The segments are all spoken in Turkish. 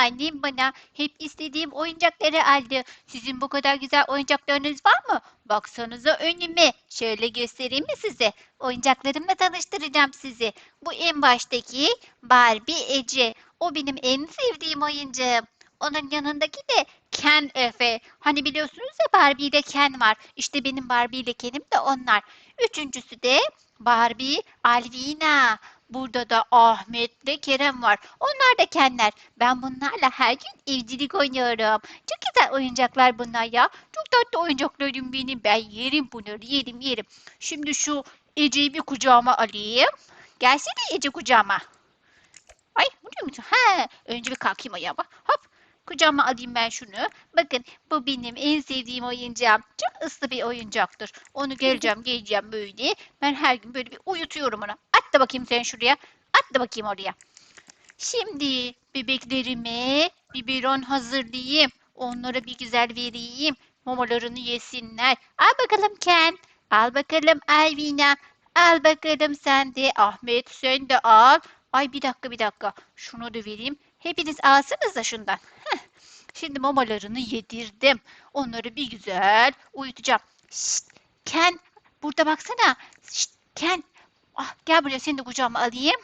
Annem bana hep istediğim oyuncakları aldı. Sizin bu kadar güzel oyuncaklarınız var mı? Baksanıza önüme. Şöyle göstereyim mi size? Oyuncaklarımla tanıştıracağım sizi. Bu en baştaki Barbie Ece. O benim en sevdiğim oyuncağım. Onun yanındaki de Ken Efe. Hani biliyorsunuz ya Barbie ile Ken var. İşte benim Barbie ile Ken'im de onlar. Üçüncüsü de Barbie Alvina. Burada da Ahmet ile Kerem var. Onlar da Kenler. Ben bunlarla her gün evcilik oynuyorum. Çok güzel oyuncaklar bunlar ya. Çok tatlı oyuncaklarım benim. Ben yerim bunları yerim yerim. Şimdi şu Ece'yi bir kucağıma alayım. Gelsene Ece kucağıma. Ay vuruyor musun? Ha, önce bir kalkayım ayağıma. Hop. Kucağıma alayım ben şunu. Bakın bu benim en sevdiğim oyuncağım. Çok ıslı bir oyuncaktır. Onu geleceğim geleceğim böyle. Ben her gün böyle bir uyutuyorum onu. At bakayım sen şuraya. At da bakayım oraya. Şimdi bebeklerime biberon hazırlayayım. Onlara bir güzel vereyim. Mamalarını yesinler. Al bakalım Ken. Al bakalım Alvina. Al bakalım sen de. Ahmet sen de al. Ay bir dakika bir dakika. Şunu da vereyim. Hepiniz alsınız da şundan. Şimdi mamalarını yedirdim. Onları bir güzel uyutacağım. Şşt, Ken burada baksana. Şşt, Ken. Ah, gel buraya seni de kucağıma alayım.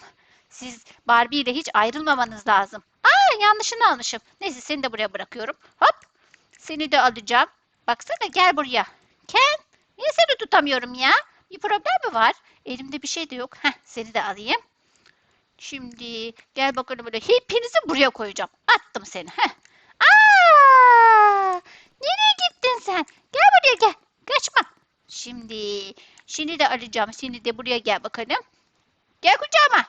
Siz Barbie ile hiç ayrılmamanız lazım. Aa yanlışını almışım. Neyse seni de buraya bırakıyorum. Hop. Seni de alacağım. Baksana gel buraya. Ken. Niye seni tutamıyorum ya? Bir problem mi var? Elimde bir şey de yok. Heh, seni de alayım. Şimdi gel bakalım böyle. Hepinizi buraya koyacağım. Attım seni. Heh. Aa! Nereye gittin sen? Gel buraya gel. Kaçma. Şimdi şimdi de alacağım. Seni de buraya gel bakalım. Gel kucağıma.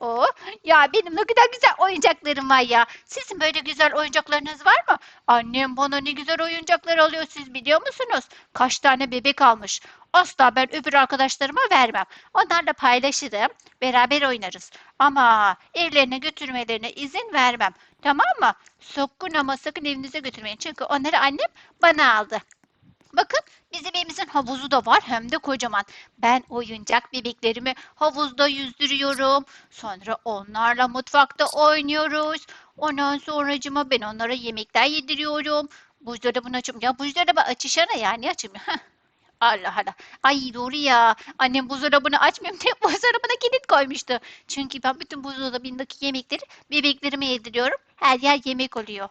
Oo, ya benim ne kadar güzel oyuncaklarım var ya. Sizin böyle güzel oyuncaklarınız var mı? Annem bana ne güzel oyuncaklar alıyor siz biliyor musunuz? Kaç tane bebek almış. Asla ben öbür arkadaşlarıma vermem. Onlarla paylaşırım. Beraber oynarız. Ama evlerine götürmelerine izin vermem. Tamam mı? Sakın ama sakın evinize götürmeyin. Çünkü onları annem bana aldı. Bakın evimizin havuzu da var hem de kocaman. Ben oyuncak bebeklerimi havuzda yüzdürüyorum. Sonra onlarla mutfakta oynuyoruz. Ondan sonracıma ben onlara yemekler yediriyorum. Buzdolabını açıyorum. Ya buzdolabı açışana yani açmıyor. Heh. Allah Allah. Ay doğru ya. Annem buzdolabını açmıyorum diye buzdolabına kilit koymuştu. Çünkü ben bütün buzdolabındaki yemekleri bebeklerime yediriyorum. Her yer yemek oluyor.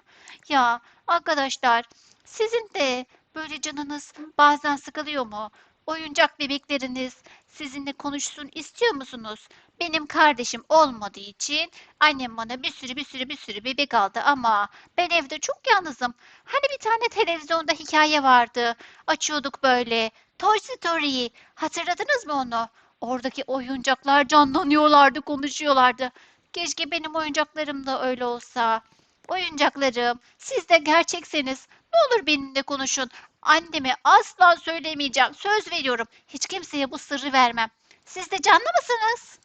Ya arkadaşlar sizin de böyle canınız bazen sıkılıyor mu? Oyuncak bebekleriniz sizinle konuşsun istiyor musunuz? Benim kardeşim olmadığı için annem bana bir sürü bir sürü bir sürü bebek aldı ama ben evde çok yalnızım. Hani bir tane televizyonda hikaye vardı. Açıyorduk böyle. Toy Story. Hatırladınız mı onu? Oradaki oyuncaklar canlanıyorlardı, konuşuyorlardı. Keşke benim oyuncaklarım da öyle olsa. Oyuncaklarım, siz de gerçekseniz ne olur benimle konuşun. Anneme asla söylemeyeceğim. Söz veriyorum. Hiç kimseye bu sırrı vermem. Siz de canlı mısınız?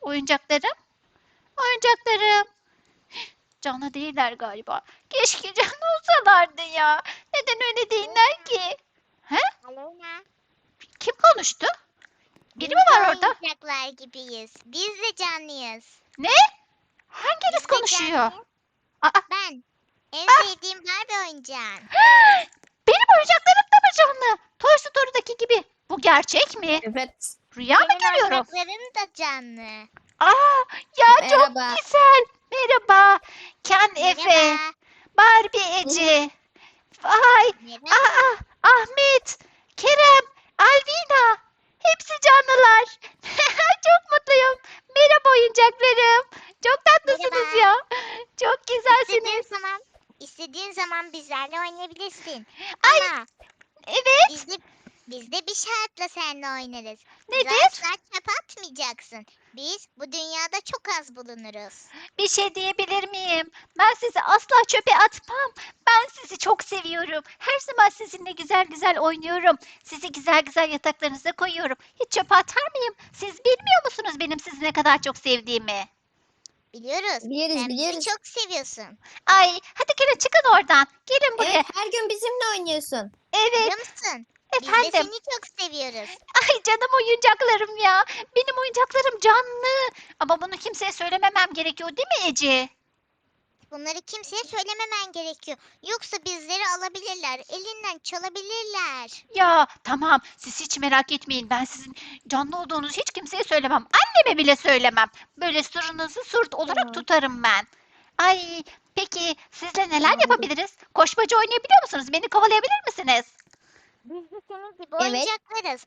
Oyuncaklarım? Oyuncaklarım. Canlı değiller galiba. Keşke canlı olsalardı ya. Neden öyle değiller ki? Aleyna. Kim konuştu? Biri mi var orada? Oyuncaklar gibiyiz. Biz de canlıyız. Ne? Hanginiz Biz de konuşuyor? canlıyız. Aa, Ben. En sevdiğim Barbie oyuncağın. benim oyuncaklarım da mı canlı? Toy Story'daki gibi. Bu gerçek mi? Evet. Rüya mı Senin görüyorum? oyuncakların da canlı. Aa, ya çok Merhaba. güzel. Merhaba. Ken Efe, Merhaba. Barbie Ece. Vay, Merhaba. aa, Ahmet, Kerem, Alvina. Hepsi canlılar. çok mutluyum. Merhaba oyuncaklarım. Çok tatlısınız Merhaba. ya. Çok güzelsiniz. zaman, istediğin zaman bizlerle oynayabilirsin. Ay, Ama Evet. biz de, biz de bir şartla seninle oynarız. Nedir? asla çöpe atmayacaksın. Biz bu dünyada çok az bulunuruz. Bir şey diyebilir miyim? Ben sizi asla çöpe atmam. Ben sizi çok seviyorum. Her zaman sizinle güzel güzel oynuyorum. Sizi güzel güzel yataklarınıza koyuyorum. Hiç çöpe atar mıyım? Siz bilmiyor musunuz benim sizi ne kadar çok sevdiğimi? Biliyoruz. Biliriz, Sen bizi biliyoruz. çok seviyorsun. Ay, hadi gelin çıkın oradan. Gelin buraya. Evet, her gün bizimle oynuyorsun. Evet, Biliyor musun? Biz de efendim. seni çok seviyoruz. Ay canım oyuncaklarım ya. Benim oyuncaklarım canlı. Ama bunu kimseye söylememem gerekiyor değil mi Ece? Bunları kimseye söylememen gerekiyor. Yoksa bizleri alabilirler. Elinden çalabilirler. Ya tamam siz hiç merak etmeyin. Ben sizin canlı olduğunuzu hiç kimseye söylemem. Anneme bile söylemem. Böyle sırrınızı sırt olarak tutarım ben. Ay peki sizle neler yapabiliriz? Koşmacı oynayabiliyor musunuz? Beni kovalayabilir misiniz? Biz de senin gibi Evet. oyuncaklarız.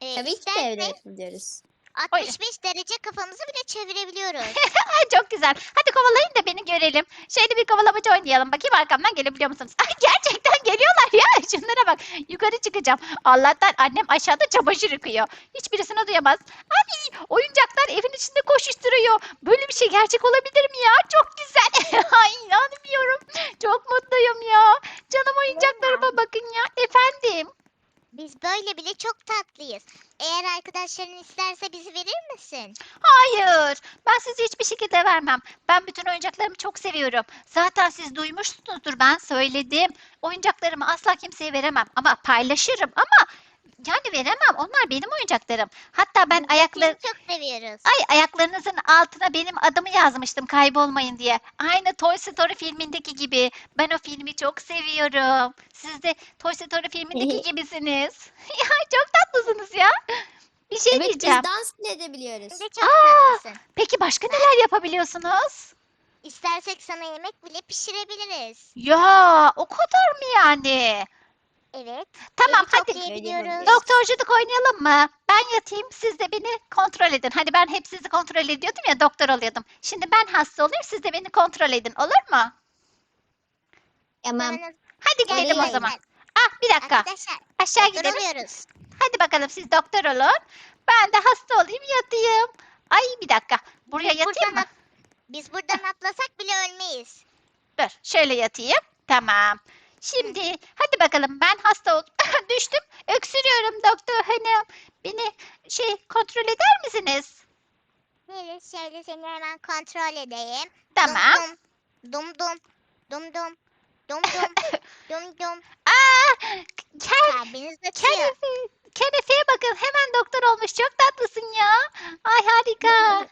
Ee, Tabii ki de istersen öyle yapabiliyoruz. 65 derece kafamızı bile çevirebiliyoruz. Ay çok güzel. Hadi kovalayın da beni görelim. Şöyle bir kovalamacı oynayalım. Bakayım arkamdan gelebiliyor musunuz? Ay gerçekten geliyorlar ya. Şunlara bak. Yukarı çıkacağım. Allah'tan annem aşağıda çamaşır yıkıyor. Hiçbirisini duyamaz. Ay oyuncaklar evin içinde koşuşturuyor. Böyle bir şey gerçek olabilir mi ya? Çok güzel. Ay inanmıyorum. Çok mutluyum ya. Canım oyuncaklarıma bakın ya. Efendim. Biz böyle bile çok tatlıyız. Eğer arkadaşların isterse bizi verir misin? Hayır. Ben sizi hiçbir şekilde vermem. Ben bütün oyuncaklarımı çok seviyorum. Zaten siz duymuşsunuzdur ben söyledim. Oyuncaklarımı asla kimseye veremem ama paylaşırım ama yani veremem. Onlar benim oyuncaklarım. Hatta ben ayaklar seni çok seviyoruz. Ay ayaklarınızın altına benim adımı yazmıştım kaybolmayın diye. Aynı Toy Story filmindeki gibi. Ben o filmi çok seviyorum. Siz de Toy Story filmindeki gibisiniz. ya çok tatlısınız ya. Bir şey Evet diyeceğim. biz dans bile edebiliyoruz. Biz de çok Aa! tatlısın. Peki başka neler yapabiliyorsunuz? İstersek sana yemek bile pişirebiliriz. Ya o kadar mı yani? Evet. Tamam evi hadi. toplayabiliyoruz. Doktorculuk oynayalım mı? Ben yatayım siz de beni kontrol edin. Hani ben hep sizi kontrol ediyordum ya doktor oluyordum. Şimdi ben hasta olayım siz de beni kontrol edin olur mu? Tamam. Hadi gidelim o zaman. Ah bir dakika Arkadaşlar aşağı gidelim. oluyoruz. Hadi bakalım siz doktor olun. Ben de hasta olayım yatayım. Ay bir dakika buraya Biz yatayım buradan mı? at- Biz buradan atlasak bile ölmeyiz. Dur şöyle yatayım. Tamam. Şimdi hadi bakalım ben hasta oldum. Düştüm. Öksürüyorum doktor hanım. Beni şey kontrol eder misiniz? Şöyle şöyle seni hemen kontrol edeyim. Tamam. Dum dum. Dum dum. Dum dum. Dum dum. Aa, kel, Kalbiniz atıyor. kenefe, kenefeye bakın hemen doktor olmuş. Çok tatlısın ya. Ay harika.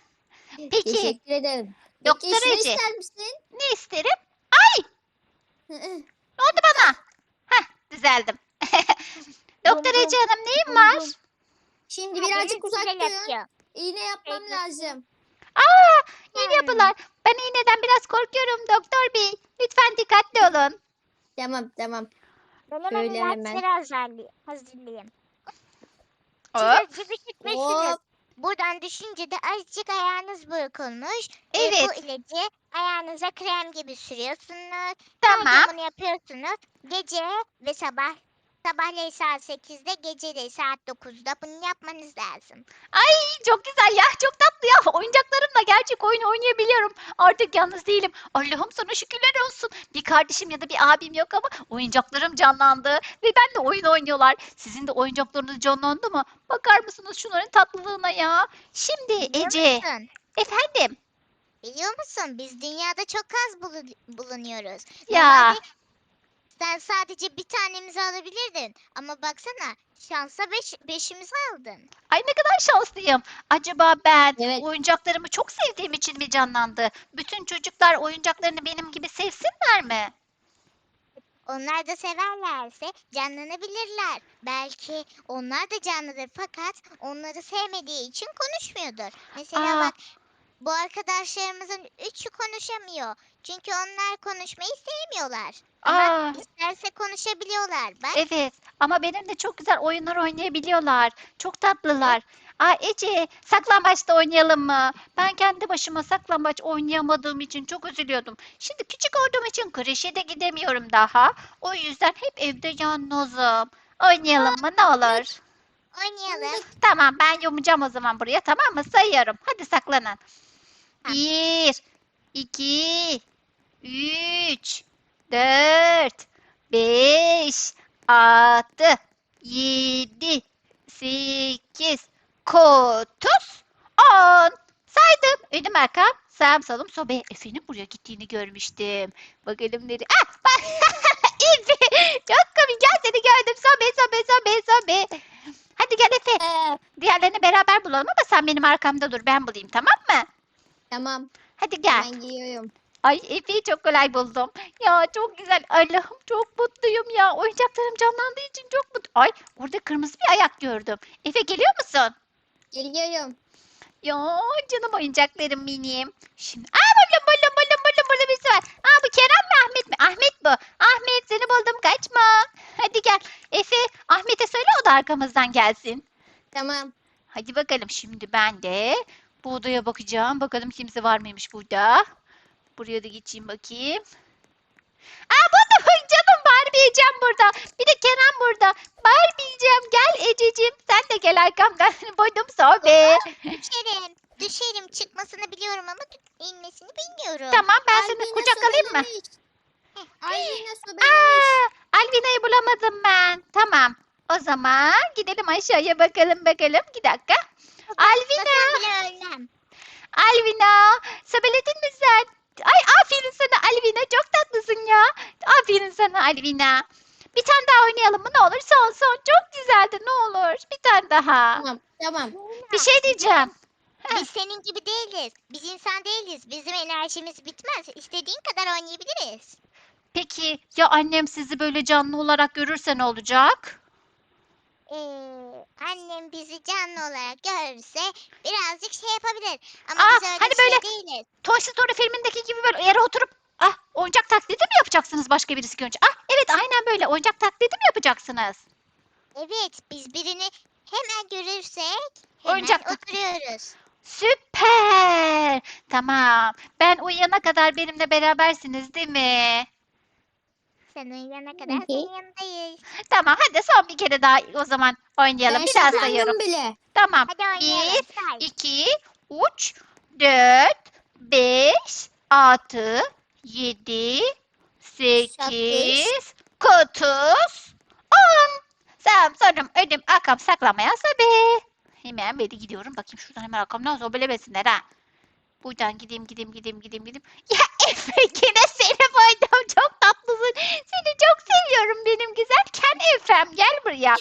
Peki Teşekkür ederim. Doktor Peki Ece. ister misin? ne isterim? Ay ne oldu bana? Heh düzeldim. doktor Ece Hanım neyin bum var? Şimdi birazcık uzak güzel durun. atıyor. İğne yapmam Peki. lazım. Aa iğne Hmm. yapılar. Ben iğneden biraz korkuyorum doktor bey. Lütfen dikkatli olun. Tamam tamam. Ben hemen Böyle hemen. ilaçları hazırlayayım. hazırlayayım. Siz Hop. acı düşürtmüşsünüz. Hop. Buradan düşünce de azıcık ayağınız burkulmuş. Evet. bu ilacı ayağınıza krem gibi sürüyorsunuz. Tamam. Bunu yapıyorsunuz. Gece ve sabah. Sabahleyin saat 8'de, geceleyin saat 9'da bunu yapmanız lazım. Ay çok güzel ya çok tatlı ya. Oyuncaklarımla gerçek oyun oynayabiliyorum. Artık yalnız değilim. Allah'ım sana şükürler olsun. Bir kardeşim ya da bir abim yok ama oyuncaklarım canlandı. Ve ben de oyun oynuyorlar. Sizin de oyuncaklarınız canlandı mı? Bakar mısınız şunların tatlılığına ya? Şimdi Biliyor Ece musun? efendim. Biliyor musun? Biz dünyada çok az bulu- bulunuyoruz. Ya. Normalde sen sadece bir tanemizi alabilirdin. Ama baksana şansa beş, beşimizi aldın. Ay ne kadar şanslıyım. Acaba ben Evet. oyuncaklarımı çok sevdiğim için mi canlandı? Bütün çocuklar oyuncaklarını benim gibi sevsinler mi? Onlar da severlerse canlanabilirler. Belki onlar da canlıdır fakat onları sevmediği için konuşmuyordur. Mesela Aa. bak bu arkadaşlarımızın üçü konuşamıyor. Çünkü onlar konuşmayı sevmiyorlar. Ama Aa. isterse konuşabiliyorlar. Bak Evet ama benimle çok güzel oyunlar oynayabiliyorlar. Çok tatlılar. Aa Ece saklambaç da oynayalım mı? Ben kendi başıma saklambaç oynayamadığım için çok üzülüyordum. Şimdi küçük olduğum için kreşe de gidemiyorum daha. O yüzden hep evde yalnızım. Oynayalım mı ne olur? oynayalım. Tamam ben yumacağım o zaman buraya tamam mı? Sayıyorum. Hadi saklanın. Bir, iki, üç, dört, beş, altı, yedi, sekiz, otuz, on. Saydım. Önüm arkam, sağım solum sobe. Efe'nin buraya gittiğini görmüştüm. Bakalım nereye. Ah bak. Efe. Çok komik. Gel seni gördüm. Sobe, sobe, sobe, sobe. Hadi gel Efe. Ee, Diğerlerini beraber bulalım ama sen benim arkamda dur. Ben bulayım tamam mı? Tamam. Hadi gel. Ben giyiyorum. Ay Efe'yi çok kolay buldum. Ya çok güzel. Allah'ım çok mutluyum ya. Oyuncaklarım canlandığı için çok mutlu. Ay orada kırmızı bir ayak gördüm. Efe geliyor musun? Geliyorum. Ya canım oyuncaklarım benim. Şimdi aa buldum buldum buldum buldum burada birisi var. Aa bu Kerem mi Ahmet mi? Ahmet bu. Ahmet seni buldum kaçma. Hadi gel. Efe Ahmet'e söyle o da arkamızdan gelsin. Tamam. Hadi bakalım şimdi ben de bu odaya bakacağım. Bakalım kimse var mıymış burada. Buraya da geçeyim bakayım. Aa buldum canım Barbie'cim burada. Bir de Kerem burada. Barbie'cim gel Ececiğim. Sen de gel arkamdan. buldum sobe. Düşerim. Düşerim. Çıkmasını biliyorum ama inmesini bilmiyorum. Tamam ben seni Alvina kucak alayım mı? Aa, Alvina'yı bulamadım ben. Tamam. O zaman gidelim aşağıya bakalım bakalım. Bir dakika. Alvina. Alvina. Sabeledin mi sen? Ay aferin sana Alvina. Çok tatlısın ya. Aferin sana Alvina. Bir tane daha oynayalım mı? Ne olur son son. Çok güzeldi ne olur. Bir tane daha. Tamam. Tamam. Bir şey diyeceğim. Biz senin gibi değiliz. Biz insan değiliz. Bizim enerjimiz bitmez. İstediğin kadar oynayabiliriz. Peki ya annem sizi böyle canlı olarak görürse ne olacak? Ee, annem bizi canlı olarak görürse birazcık şey yapabilir. Ama Aa, biz öyle hani şey böyle- değiliz. Toy Story filmindeki gibi böyle yere oturup ah oyuncak taklidi mi yapacaksınız başka birisi görünce? Ah evet aynen böyle oyuncak taklidi mi yapacaksınız? Evet, biz birini hemen görürsek hemen Oyuncak oturuyoruz. Süper. Tamam. Ben uyuyana kadar benimle berabersiniz değil mi? Sen uyuyana kadar senin yanındayız. Tamam hadi son bir kere daha o zaman oynayalım. Ben bir daha sayıyorum. bile. Tamam. Hadi oynayalım. Bir, Say. 2, 3, 4, 5, 6, 7, 8, 9, 10. Sağım solum ödüm arkam saklamaya sobe. Hemen böyle gidiyorum. Bakayım şuradan hemen arkamdan sobelemesinler ha. Buradan gideyim gideyim gideyim gideyim gideyim. Ya Efe yine seni buldum. Çok. Seni çok seviyorum benim güzel Ken Efem. Gel buraya.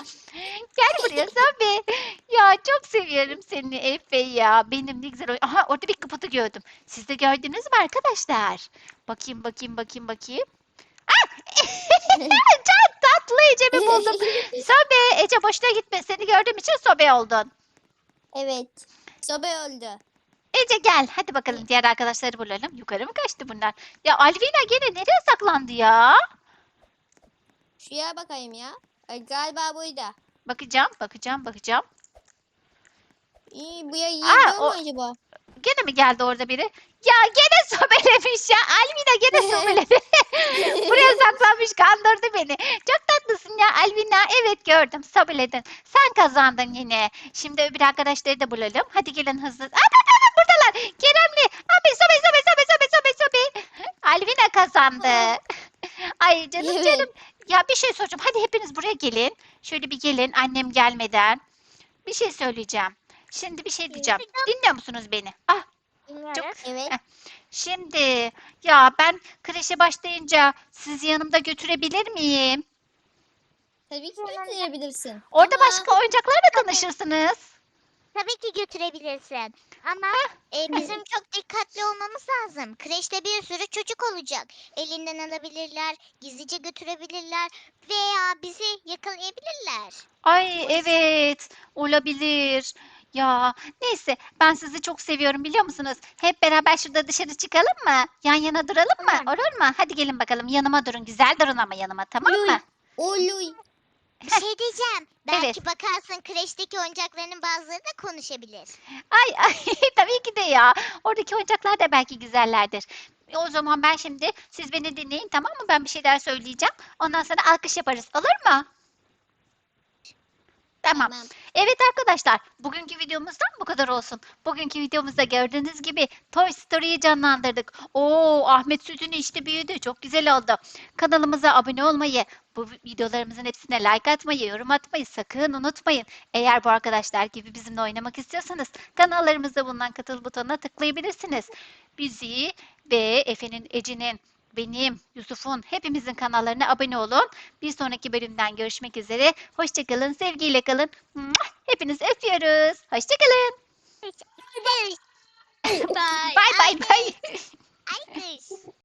Gel buraya Sobe. Ya çok seviyorum seni Efe ya. Benim ne güzel Aha orada bir kapıtı gördüm. Siz de gördünüz mü arkadaşlar? Bakayım bakayım bakayım bakayım. Ah! çok tatlı Ecem'i buldum. Sobe Ece boşuna gitme. Seni gördüğüm için Sobe oldun. evet. Sobe öldü. Ece gel. Hadi bakalım diğer arkadaşları bulalım. Yukarı mı kaçtı bunlar? Ya Alvina gene nereye saklandı ya? Şuraya bakayım ya. Ay, galiba buydu. Bakacağım, bakacağım, bakacağım. İyi, buraya Aa, yiyebiliyor o- mu acaba? Gene mi geldi orada biri? Ya gene sobelemiş ya. Alvina gene sobeledi. Buraya saklanmış kandırdı beni. Çok tatlısın ya Alvina. Evet gördüm sobeledin. Sen kazandın yine. Şimdi öbür arkadaşları da bulalım. Hadi gelin hızlı. Dur, buradalar. Keremli. Abi sobe sobe sobe sobe sobe sobe. Alvina kazandı. Ay canım canım. Ya bir şey soracağım. Hadi hepiniz buraya gelin. Şöyle bir gelin annem gelmeden. Bir şey söyleyeceğim. Şimdi bir şey diyeceğim. Dinliyor musunuz beni? Ah Dinliyoruz. Evet. Şimdi ya ben kreşe başlayınca sizi yanımda götürebilir miyim? Tabii ki götürebilirsin. Orada Ama başka oyuncaklarla tanışırsınız. Tabii ki götürebilirsin. Ama e, bizim çok dikkatli olmamız lazım. Kreşte bir sürü çocuk olacak. Elinden alabilirler, gizlice götürebilirler veya bizi yakalayabilirler. Ay evet olabilir. Ya neyse ben sizi çok seviyorum biliyor musunuz? Hep beraber şurada dışarı çıkalım mı? Yan yana duralım mı? Olur. Olur mu? Hadi gelin bakalım yanıma durun. Güzel durun ama yanıma tamam mı? Oluy. Şey diyeceğim. Belki Evet. bakarsın kreşteki oyuncaklarının bazıları da konuşabilir. Ay ay tabii ki de ya. Oradaki oyuncaklar da belki güzellerdir. E, O zaman ben şimdi siz beni dinleyin tamam mı? Ben bir şeyler söyleyeceğim. Ondan sonra alkış yaparız. Olur mu? Tamam. Tamam. Evet arkadaşlar, bugünkü videomuzdan bu kadar olsun. Bugünkü videomuzda gördüğünüz gibi Toy Story'yi canlandırdık. Oo, Ahmet sütünü işte büyüdü. Çok güzel oldu. Kanalımıza abone olmayı, bu videolarımızın hepsine like atmayı, yorum atmayı sakın unutmayın. Eğer bu arkadaşlar gibi bizimle oynamak istiyorsanız kanallarımızda bulunan katıl butonuna tıklayabilirsiniz. Bizi ve Efe'nin, Ece'nin, benim, Yusuf'un hepimizin kanallarına abone olun. Bir sonraki bölümden görüşmek üzere. Hoşçakalın, sevgiyle kalın. Hepinizi öpüyoruz. Hoşçakalın. Bye Bye bye bye.